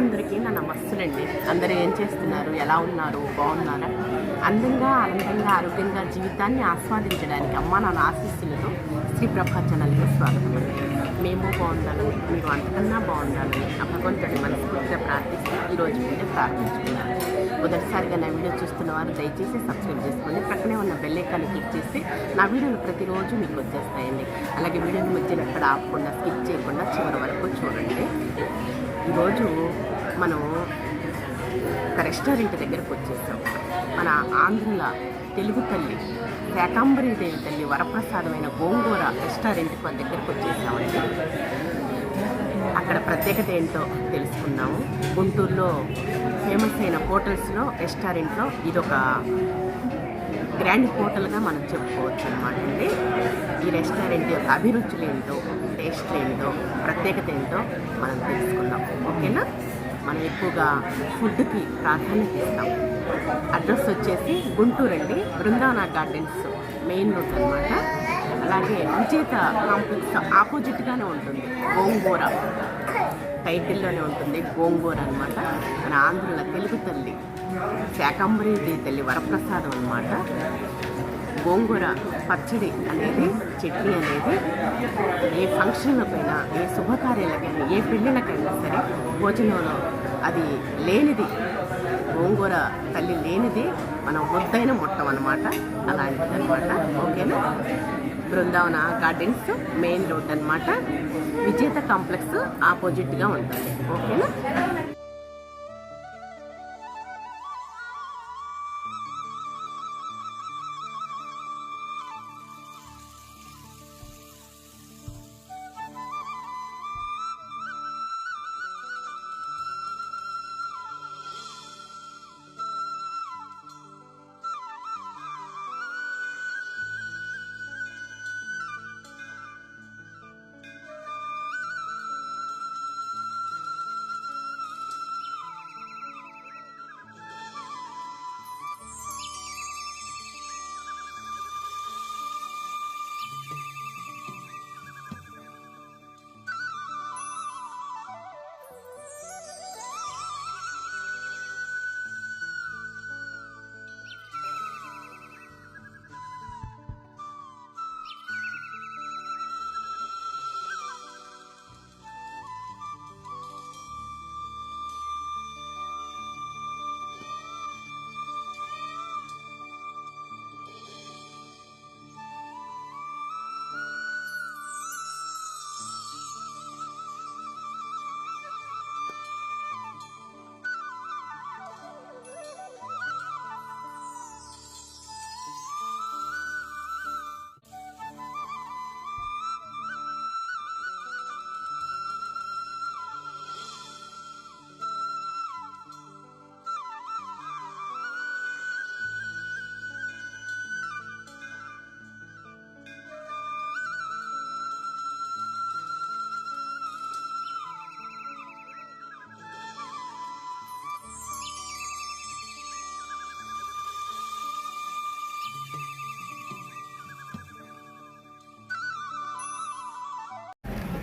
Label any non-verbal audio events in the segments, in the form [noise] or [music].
అందరికీ నా నమస్తులండి అందరూ ఏం చేస్తున్నారు? ఎలా ఉన్నారు? బాగున్నారా? అందంగా ఆనందంగా ఆరోగ్యంగా జీవితాన్ని ఆస్వాదించడానికి అమ్మ నాన్న ఆశిస్తులతో శ్రీ ప్రభా ఛానల్కి స్వాగతం మేము బాగుండాలని మీరు అంతకన్నా బాగుండాలని ఆ భగవంతుడిని మనస్ఫూర్తిగా ప్రార్థిస్తూ ఈరోజు వీడియో ప్రార్థించుకున్నాను. మొదటిసారిగా నా వీడియో చూస్తున్న వారు దయచేసి సబ్స్క్రైబ్ చేసుకోండి పక్కనే ఉన్న బెల్లైకాన్ని క్లిక్ చేస్తే నా వీడియోలు ప్రతిరోజు మీకు వచ్చేస్తాయండి. అలాగే వీడియోని మధ్యలో ఎక్కడ ఆపకుండా స్కిప్ చేయకుండా చివరి వరకు చూడండి. ఈరోజు మనం ఒక రెస్టారెంట్ దగ్గరకు వచ్చేసాం. మన ఆంధ్రుల తెలుగు తల్లి శాకాంబరీదేవి తల్లి వరప్రసాదమైన గోంగూర రెస్టారెంట్ మన దగ్గరకు వచ్చేసామండి. అక్కడ ప్రత్యేకత ఏంటో తెలుసుకుందాము. గుంటూరులో ఫేమస్ అయిన హోటల్స్లో రెస్టారెంట్లో ఇదొక గ్రాండ్ హోటల్గా మనం చెప్పుకోవచ్చు అనమాట అండి. ఈ రెస్టారెంట్ యొక్క అభిరుచులు ఏంటో టేస్ట్ ఏంటో ప్రత్యేకత ఏంటో మనం తెలుసుకుందాం. ఓకేనా? మనం ఎక్కువగా ఫుడ్కి ప్రాధాన్యత ఇస్తాం. అడ్రస్ వచ్చేసి గుంటూరు అండి. బృందావన గార్డెన్స్ మెయిన్ రోడ్ అనమాట అలాగే విజేత కాంప్లెక్స్ ఆపోజిట్గానే ఉంటుంది. గోంగూర. టైటిల్లోనే ఉంటుంది గోంగూర అనమాట మన ఆంధ్రుల తెలుగు తల్లి. శాకంబరీ తల్లి వరప్రసాదం అనమాట గోంగూర పచ్చడి అనేది చట్నీ అనేది ఏ ఫంక్షన్లకైనా ఏ శుభకార్యాలకైనా ఏ పెళ్ళిళ్ళకైనా సరే భోజనంలో అది లేనిది గోంగూర తల్లి లేనిది మనం ముద్దైన మొట్టం అనమాట అలాంటిది అనమాట ఓకేనా? బృందావన గార్డెన్స్ మెయిన్ రోడ్ అనమాట విజేత కాంప్లెక్స్ ఆపోజిట్గా ఉంటుంది. ఓకేనా?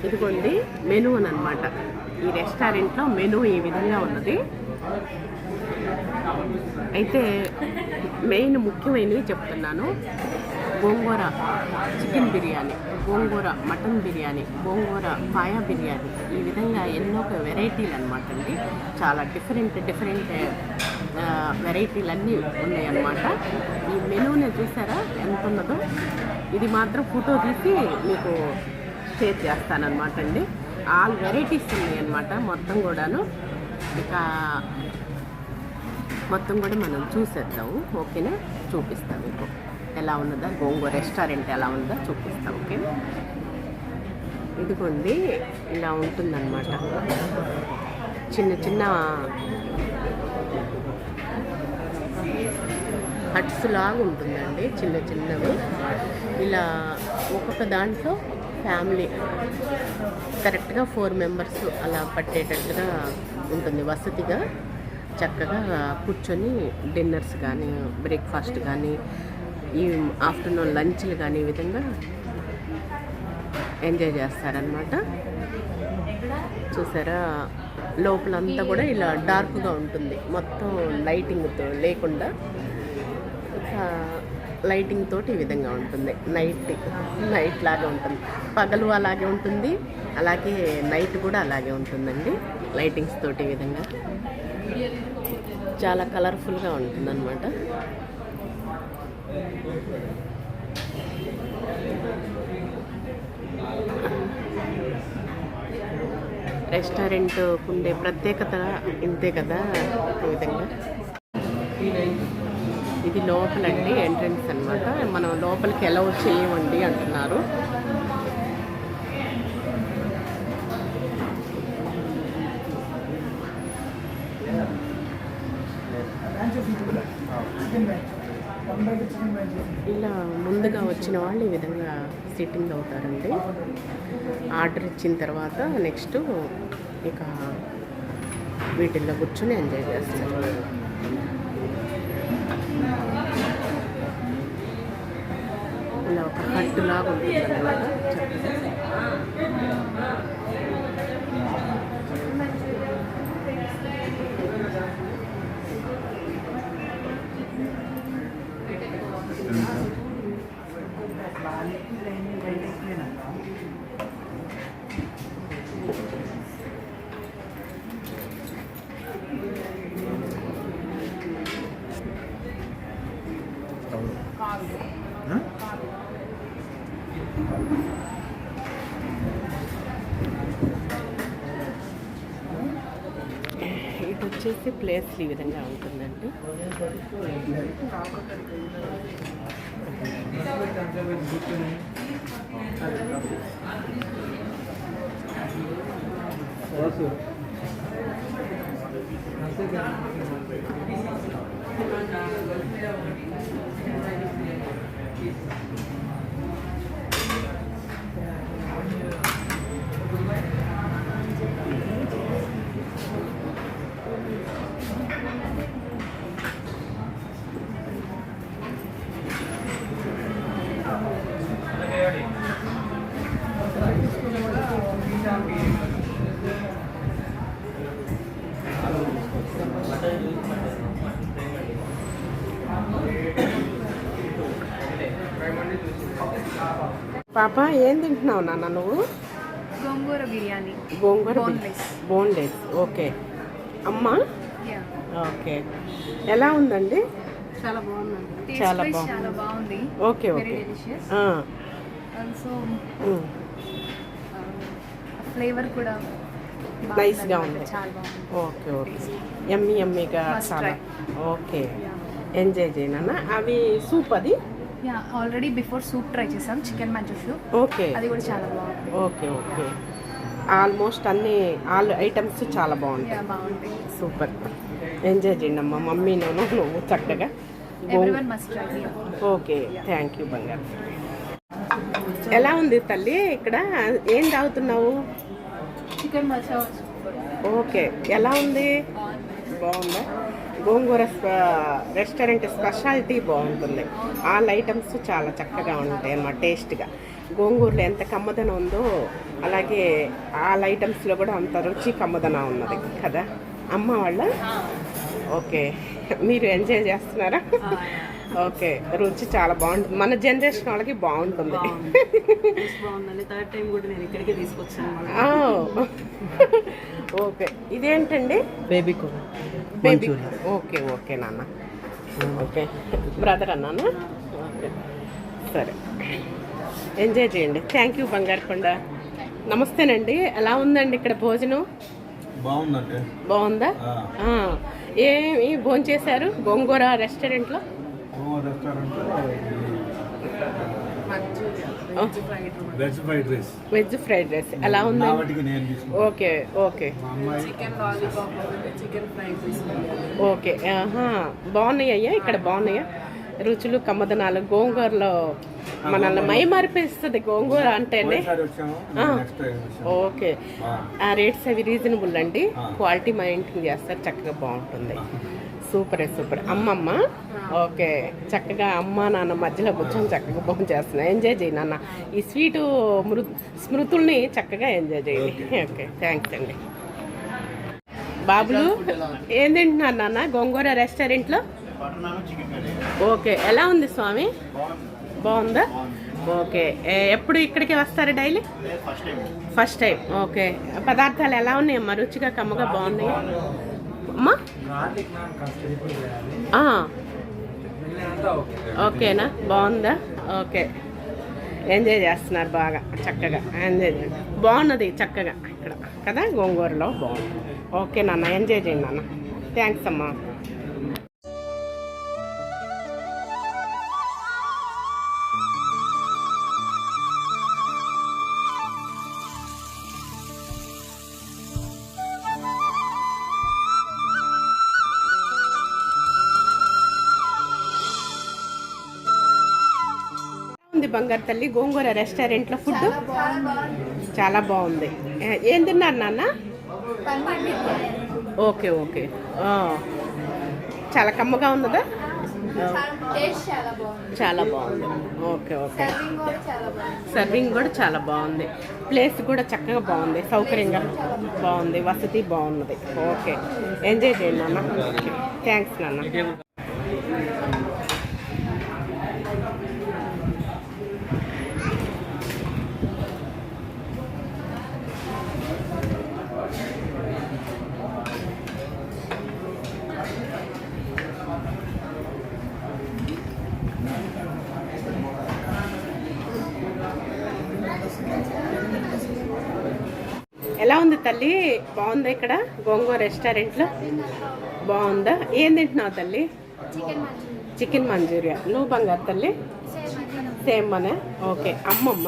ఇదిగోండి మెనూ అని అనమాట ఈ రెస్టారెంట్లో మెనూ ఈ విధంగా ఉన్నది. అయితే మెయిన్ ముఖ్యమైనవి చెప్తున్నాను. Gongura chicken biryani gongura mutton biryani gongura paya biryani. ఈ విధంగా ఎన్నో వెరైటీలు అనమాట అండి. చాలా డిఫరెంట్ డిఫరెంట్ వెరైటీలు అన్నీ ఈ మెనూని చూసారా? ఎంత ఉన్నదో? ఇది మాత్రం ఫోటో తీసి మీకు షేర్ చేస్తానమాట అండి. ఆల్ వెరైటీస్ ఉన్నాయి అనమాట మొత్తం కూడాను. ఇక మొత్తం కూడా మనం చూసేద్దాము ఓకేనా? చూపిస్తాం మీకు. ఎలా ఉన్నదా? గోంగూర రెస్టారెంట్ ఎలా ఉందో? చూపిస్తాం. ఓకేనా ఇదిగోండి ఇలా ఉంటుందన్నమాట. చిన్న చిన్న హట్స్ లాగా ఉంటుందండి చిన్న చిన్నవి. ఇలా ఒక్కొక్క దాంట్లో ఫ్యామిలీ. కరెక్ట్గా ఫోర్ మెంబర్స్ అలా పట్టేటట్టుగా ఉంటుంది. వసతిగా చక్కగా కూర్చొని డిన్నర్స్ కానీ బ్రేక్ఫాస్ట్ కానీ ఈ ఆఫ్టర్నూన్ లంచ్లు కానీ ఈ విధంగా ఎంజాయ్ చేస్తారనమాట చూసారా? లోపలంతా కూడా ఇలా డార్క్గా ఉంటుంది. మొత్తం లైటింగ్తో లేకుండా. లైటింగ్ తోటి ఈ విధంగా ఉంటుంది. నైట్ నైట్ లాగా ఉంటుంది. పగలు అలాగే ఉంటుంది. అలాగే నైట్ కూడా అలాగే ఉంటుందండి. లైటింగ్స్ తోటి ఈ విధంగా. చాలా కలర్ఫుల్గా ఉంటుంది అనమాట రెస్టారెంట్ ఉండే ప్రత్యేకత ఇంతే కదా ఈ విధంగా. ఇది లోపలండి ఎంట్రన్స్ అన్నమాట. మనం లోపలికి ఎలా చేయమండి అంటున్నారు. ఇలా ముందుగా వచ్చిన వాళ్ళు ఈ విధంగా సిట్టింగ్ అవుతారండి. ఆర్డర్ ఇచ్చిన తర్వాత నెక్స్ట్ ఇక వీటిల్లో కూర్చొని ఎంజాయ్ చేస్తారు ఇలా ఒక హట్టు లాగా ఉంటుంది అనమాట ఇటు వచ్చేసి ప్లేస్ ఈ విధంగా ఉంటుందండి. పాప ఏం తింటున్నావు నాన్న నువ్వు? గోంగూర బిర్యానీ. గోంగూర. Boneless okay. అమ్మ? ఓకే. ఎలా ఉందండి? చాలా బాగుందండి. బాగుంది. చాలా బాగుంది. Okay okay. ఫ్లేవర్ కూడా Nice గా బాగుందన్నమాట. ఉంది. Okay okay. ఎమ్మి ఎమ్మిగా చాలా. ఓకే. ఎంజాయ్ చేయనన్నా అవి సూప్ అది? Yeah already before soup try చేసాం చికెన్ మంచూ సూప్ ఓకే. అది కూడా చాలా బాగుంది. Okay okay. ఆల్మోస్ట్ అన్ని ఆల్ ఐటమ్స్ చాలా బాగుంటాయి. యా బాగుంది సూపర్. ఎంజాయ్ చేయండి అమ్మ మమ్మీ నేను నువ్వు చక్కగా. ఓకే థ్యాంక్ యూ బంగారు. ఎలా ఉంది తల్లి ఇక్కడ? ఏం తాగుతున్నావు? చికెన్ మసాలా ఓకే ఎలా ఉంది? బాగుందా? గోంగూర స్ప- రెస్టారెంట్ స్పెషాలిటీ బాగుంటుంది. ఆల్ ఐటమ్స్ చాలా చక్కగా ఉంటాయి అన్నమాట టేస్ట్గా. గోంగూరలో ఎంత కమ్మదనం ఉందో అలాగే ఆల్ ఐటమ్స్లో కూడా అంత రుచి కమ్మదనం ఉన్నది కదా. అమ్మ వాళ్ళ? ఓకే. మీరు ఎంజాయ్ చేస్తున్నారా? ఓకే రుచి చాలా బాగుంటుంది. మన జనరేషన్ వాళ్ళకి బాగుంటుంది. బాగుందండి. థర్డ్ టైం కూడా నేను ఇక్కడికే తీసుకొచ్చాను ఆ, ఓకే ఇదేంటండి? బేబీ కూడా బేబీ ఓకే ఓకే నాన్న. ఓకే బ్రదర్ అన్నానా ఓకే సరే. ఎంజాయ్ చేయండి. థ్యాంక్ యూ బంగారు కొండ. నమస్తేనండి. ఎలా ఉందండి ఇక్కడ భోజనం? బాగుందండి. బాగుందా? ఏమి భోజనం చేశారు గోంగూర రెస్టారెంట్లో restaurant veg fried rice. Veg fried rice ఎలా తీసుకున్నాను ఓకే ఓకే. ఓకే ఆహా. బాగున్నాయి అయ్యా ఇక్కడ? బాగున్నాయా రుచులు కమ్మదనాలు. గోంగూరలో మనల్ని మై మరిపిస్తుంది గోంగూర అంటేనే. ఓకే. ఆ, రేట్స్ అవి రీజనబుల్ అండి. క్వాలిటీ మెయింటైన్ చేస్తారు చక్కగా బాగుంటుంది. Super super. అమ్మమ్మ ఓకే. చక్కగా అమ్మ నాన్న మధ్యలో కూర్చొని చక్కగా భోజనం చేస్తున్నా ఎంజాయ్ చేయి నాన్న. ఈ స్వీటు మృ స్మృతుల్ని చక్కగా ఎంజాయ్ చేయండి [laughs] ఓకే. థ్యాంక్స్ అండి. బాబులు ఏం తింటున్నారు నాన్న? గోంగూర రెస్టారెంట్లో ఓకే. ఎలా ఉంది స్వామి? బాగుందా. ఓకే. ఎప్పుడు ఇక్కడికి వస్తారు డైలీ? First time okay. పదార్థాలు ఎలా ఉన్నాయి అమ్మా? రుచిగా కమ్మగా బాగున్నాయి? అమ్మా. ఓకేనా? బాగుందా? ఓకే. ఎంజాయ్ చేస్తున్నారు బాగా చక్కగా. ఎంజాయ్ చేయండి. బాగున్నది చక్కగా ఇక్కడ కదా? గోంగూరలో బాగుంది. ఓకే నాన్న ఎంజాయ్ చేయండి నాన్న. థ్యాంక్స్ అమ్మా. ఉంది బంగారు తల్లి గోంగూర రెస్టారెంట్లో ఫుడ్ చాలా బాగుంది. ఏ- తిన్నారు నాన్న? Okay okay. చాలా కమ్మగా ఉన్నదా? చాలా బాగుంది. Okay okay. సర్వింగ్ కూడా చాలా బాగుంది. సర్వింగ్ కూడా చాలా బాగుంది. ప్లేస్ కూడా చక్కగా బాగుంది. సౌకర్యంగా బాగుంది. వసతి బాగున్నది. ఓకే. ఎంజాయ్ చేయండి నాన్న. థ్యాంక్స్ నాన్న ఎలా ఉంది తల్లి బాగుందా ఇక్కడ? గోంగూర రెస్టారెంట్లో? బాగుందా? ఏం తింటున్నావు తల్లి? Chicken manchurian. నువ్వు బంగారు తల్లి? సేమ్ అనే ఓకే అమ్మమ్మ?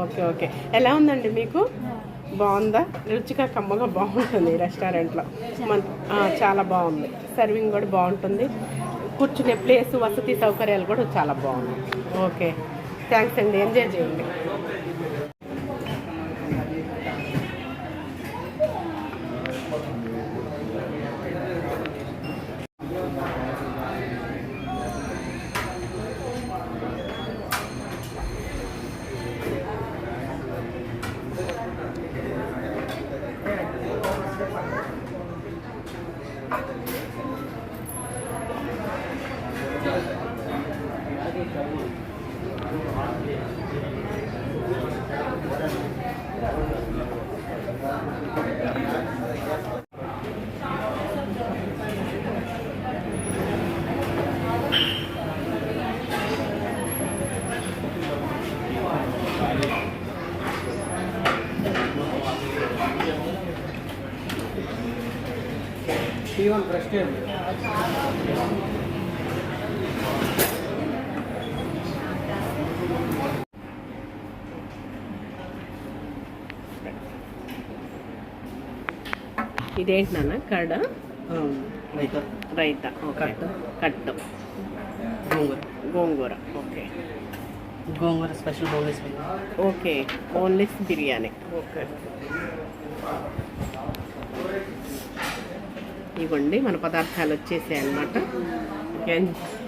ఓకే ఓకే ఎలా ఉందండి మీకు? బాగుందా. రుచిగా కమ్మగా బాగుంటుంది రెస్టారెంట్లో. మన చాలా బాగుంది. సర్వింగ్ కూడా బాగుంటుంది. కూర్చునే ప్లేస్ వసతి సౌకర్యాలు కూడా చాలా బాగున్నాయి. ఓకే థ్యాంక్స్ అండి. ఎంజాయ్ చేయండి. టీవన్ ప్రెస్టేజ్ ఇదేంటి నాన్న? కడ రైతా. రైతా. కట్టు. కట్టు. Gongura. Gongura. Okay. Gongura special bowls okay. Only biryani. Okay. ఇవ్వండి. మన పదార్థాలు వచ్చేసాయి అన్నమాట.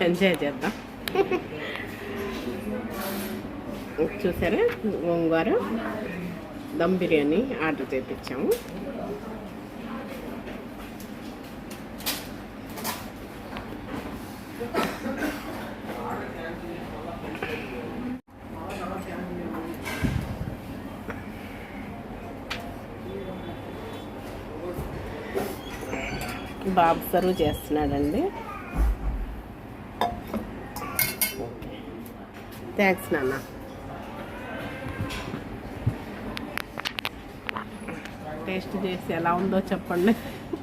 ఎంజాయ్ చేద్దాం. చూసారా? గోంగూర దమ్ బిర్యానీ ఆర్డర్ చేయించాము బాబు సర్వ్ చేస్తున్నాడండి. థ్యాంక్స్ నాన్న. టేస్ట్ చేసి ఎలా ఉందో చెప్పండి.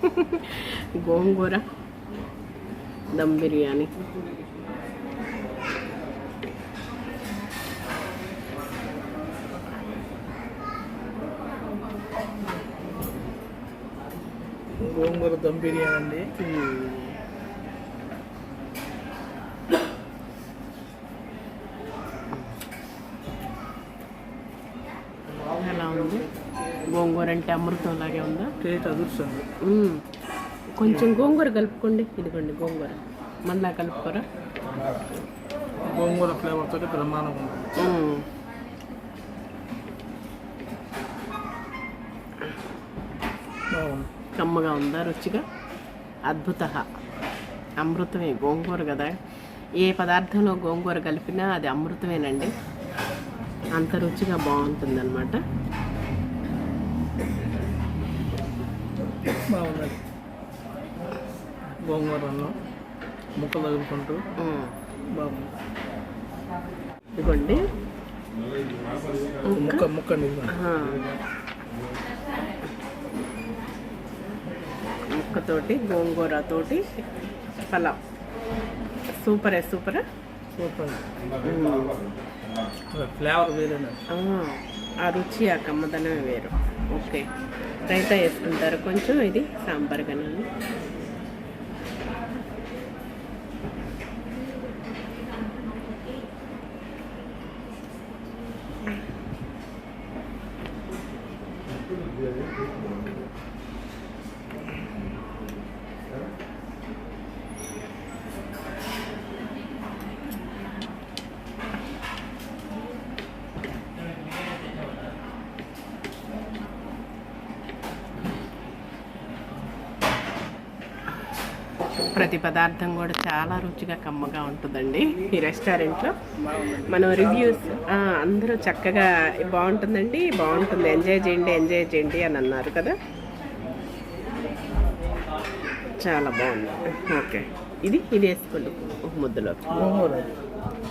[laughs] గోంగూర దమ్ బిర్యానీ. గోంగూర దమ్ బిర్యానీ అండి. ఎలా ఉంది? గోంగూర అంటే అమృతం లాగే ఉందా? టేస్ట్ అదుర్సండి మ్మ్. కొంచెం గోంగూర కలుపుకోండి. ఇదిగోండి గోంగూర. మళ్ళా కలుపుకోరా? గోంగూర ఫ్లేవర్ తోటి ఉంటుంది మ్మ్. బాగుంది. కమ్మగా ఉందా రుచిగా? అద్భుత. అమృతమే గోంగూర కదా. ఏ పదార్థంలో గోంగూర కలిపినా అది అమృతమేనండి. అంత రుచిగా బాగుంటుందన్నమాట. బాగున్నది గోంగూర అన్నం ముక్కలు తగులుకుంటూ. బాగుంది. ఇదిగోండి. ముక్క ముక్క నిల్వ ఆ. ముక్కతోటి గోంగూరతోటి పలావ్ సూపరే సూపరా. సూపర్. ఫ్లేవర్ వేరేనా. ఆ, రుచి ఆ కమ్మదనం వేరు. ఓకే. రైతా వేసుకుంటారు కొంచెం ఇది సాంబార్ కానీ. ప్రతి పదార్థం కూడా చాలా రుచిగా కమ్మగా ఉంటుందండి ఈ రెస్టారెంట్లో. మనం రివ్యూస్ అందరూ చక్కగా బాగుంటుందండి బాగుంటుంది. ఎంజాయ్ చేయండి ఎంజాయ్ చేయండి అని అన్నారు కదా? చాలా బాగుంది. ఓకే. ఇది ఇది వేసుకోండి ఒక ముద్దలో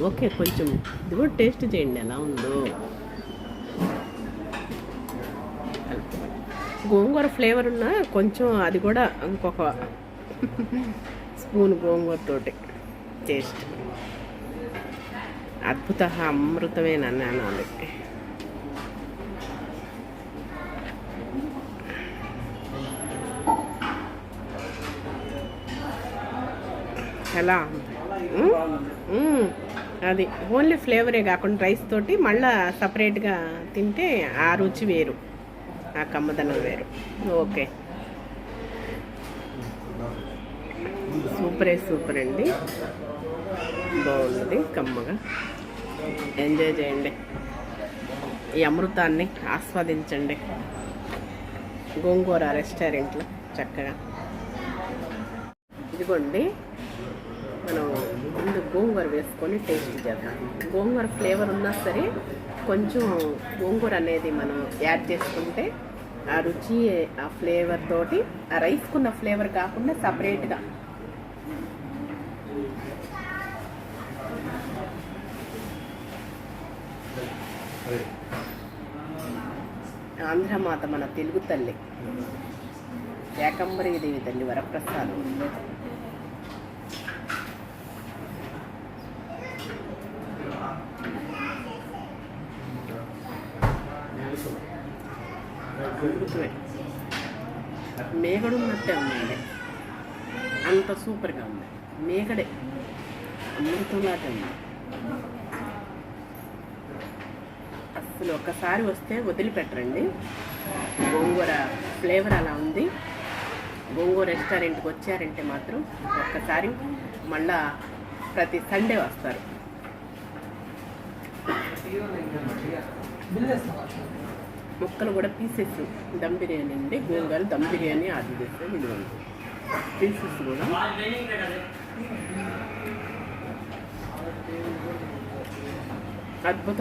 ఓకే కొంచెం ఇది కూడా టేస్ట్ చేయండి. ఎలా ఉందో. గోంగూర ఫ్లేవర్ ఉన్న కొంచెం అది కూడా ఇంకొక స్పూన్ గోంగూర తోటి టేస్ట్. అద్భుత అమృతమేనని అనాలి. ఎలా? అది ఓన్లీ ఫ్లేవరే కాకుండా రైస్ తోటి మళ్ళీ సపరేట్గా తింటే ఆ రుచి వేరు. ఆ కమ్మదనం వేరు. ఓకే. సూపరే సూపర్ అండి. బాగున్నది కమ్మగా. ఎంజాయ్ చేయండి. ఈ అమృతాన్ని ఆస్వాదించండి. గోంగూర రెస్టారెంట్లో చక్కగా. ఇదిగోండి మనం ముందు గోంగూర వేసుకొని టేస్ట్ చేద్దాం. గోంగూర ఫ్లేవర్ ఉన్నా సరే కొంచెం గోంగూర అనేది మనం యాడ్ చేసుకుంటే ఆ రుచి ఆ ఫ్లేవర్ తోటి ఆ రైస్కున్న ఫ్లేవర్ కాకుండా సపరేట్గా ఆంధ్రమాత మన తెలుగు తల్లి. ఏకంబరీ దేవి తల్లి వరప్రసాదం. మేకడు ఉన్నట్టే ఉందండి. అంత సూపర్గా ఉంది. మేకడే అమృతంలాగే ఉంది. అసలు ఒక్కసారి వస్తే వదిలిపెట్టరండి. గోంగూర ఫ్లేవర్ అలా ఉంది. గోంగూర రెస్టారెంట్కి వచ్చారంటే మాత్రం ఒక్కసారి మళ్ళా ప్రతి సండే వస్తారు. ముక్కలు కూడా పీసెస్. దమ్ బిర్యానీ అండి. గోంగూర దమ్ బిర్యానీ ఆర్డర్ చేస్తే ఇది పీసెస్ కూడా. అద్భుత.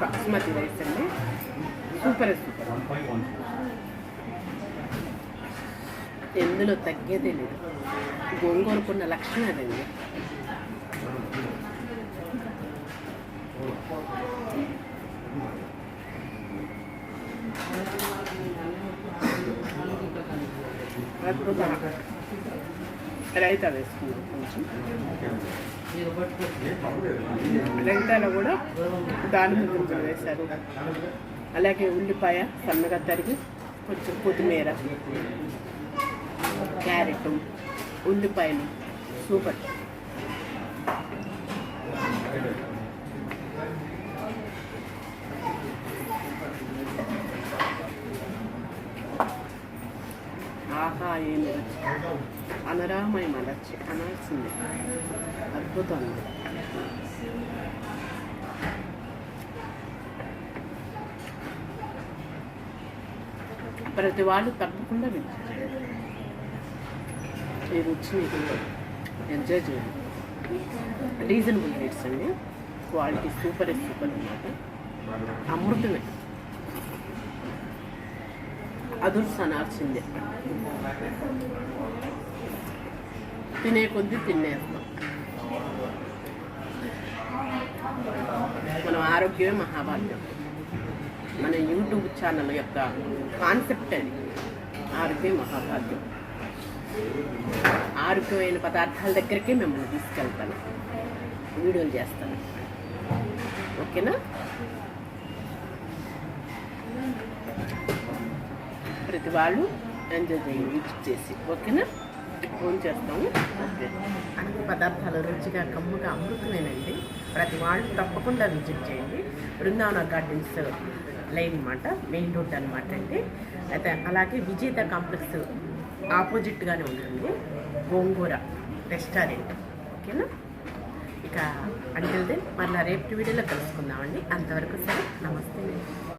బాస్మతి రైస్ అండి. Super super. ఎందులో తగ్గేదే లేదు. గోంగూరకున్న లక్షణం అదండి రైతా వేసుకున్నాం కొంచెం. రైతాలో కూడా దాని ముగ్గురు వేశారు. అలాగే ఉల్లిపాయ సన్నగా తరిగి కొంచెం కొత్తిమీర క్యారెట్ ఉల్లిపాయలు సూపర్ ఆహా ఏమి రుచి అనరామయం అనొచ్చి అనాల్సిందే అద్భుతం ప్రతి వాళ్ళు తప్పకుండా వింటారు. ఈ రుచి మీకు ఎంజాయ్ చేయండి. రీజనబుల్ రేట్స్ అండి. క్వాలిటీ సూపర్ సూపర్ అనమాట అమృతమే. అదుర్స్ అనాల్సిందే తినే కొద్దీ తినేస్తాం మనం ఆరోగ్యమే మహాభాగ్యం. మన యూట్యూబ్ ఛానల్ యొక్క కాన్సెప్ట్ అది. ఆరోగ్యం మహాభాగ్యం. ఆరోగ్యమైన పదార్థాల దగ్గరికి మిమ్మల్ని తీసుకెళ్తాను. వీడియోలు చేస్తాను. ఓకేనా? ప్రతి వాళ్ళు ఎంజాయ్ చేయండి విజిట్ చేసి. ఓకేనా? ఫోన్ చేస్తాము. అన్ని పదార్థాలు రుచిగా కమ్ముగా అమృతమేనండి ప్రతి వాళ్ళు తప్పకుండా విజిట్ చేయండి. బృందావన గార్డెన్స్ లైన్ అనమాట మెయిన్ రోడ్ అనమాట అండి. అయితే అలాగే విజేత కాంప్లెక్స్ ఆపోజిట్గానే ఉంటుంది. గోంగూర రెస్టారెంట్. ఓకేనా? ఇక అంటిల్ దెన్ మళ్ళీ రేపు వీడియోలో కలుసుకుందామండి. అంతవరకు సరే నమస్తే.